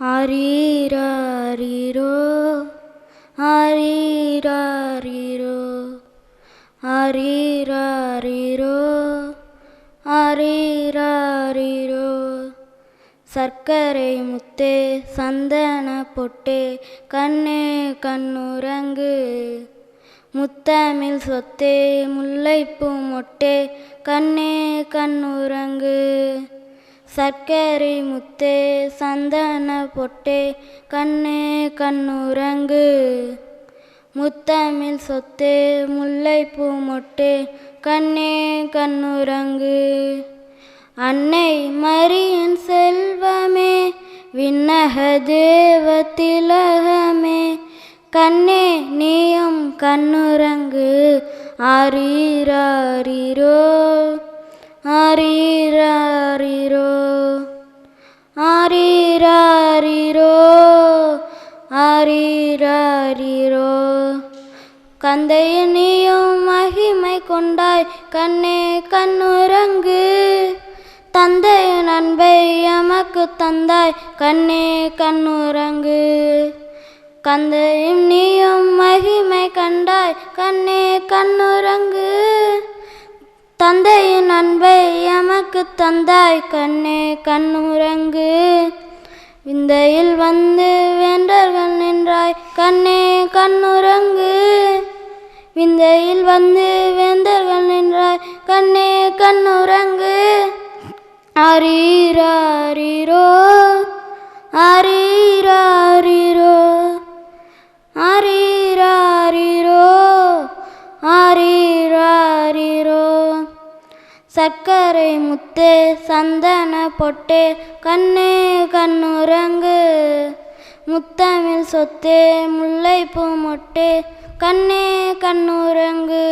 அரிரோ அரிரோ அரிரோ அரிரோ சர்க்கரை முத்தே சந்தன பொட்டே கண்ணே கண்ணுரங்கு. முத்தமிழ் சொத்தே முல்லைப்பூ மொட்டே கண்ணே கண்ணுரங்கு. சர்க்கரை முத்தே சந்தன பொட்டே கண்ணே கண்ணுரங்கு. முத்தமிழ் சொத்தே முல்லைப்பூ மொட்டே கண்ணே கண்ணுரங்கு. அன்னை மரியின் செல்வமே விண்ணக தேவ திலகமே கண்ணே நீயும் கண்ணுரங்கு ஆரீரோ ஆரீராரீரோ ஆரீராரீரோ ஆரீராரீரோ. கந்தைய மகிமை கொண்டாய் கண்ணே கண்ணுரங்கு தந்தை நண்பை எமக்கு தந்தாய் கண்ணே கண்ணுரங்கு கந்தையும் நீயும் மகிமை கண்டாய் கண்ணே கண்ணுரங்கு கண்ணே கண்ணுறங்கு. விந்தையில் வந்து வேண்டர்கள் நின்றாய். கண்ணே கண்ணுறங்கு. விந்தையில் வந்து வேந்தர்கள் நின்றாய். கண்ணே கண்ணுறங்கு. அரீரோ சர்க்கரை முத்து சந்தன பொட்டு கண்ணே கண்ணுரங்கு முத்தமிழ் சொத்து முல்லைப்பூ மொட்டு கண்ணே கண்ணுரங்கு.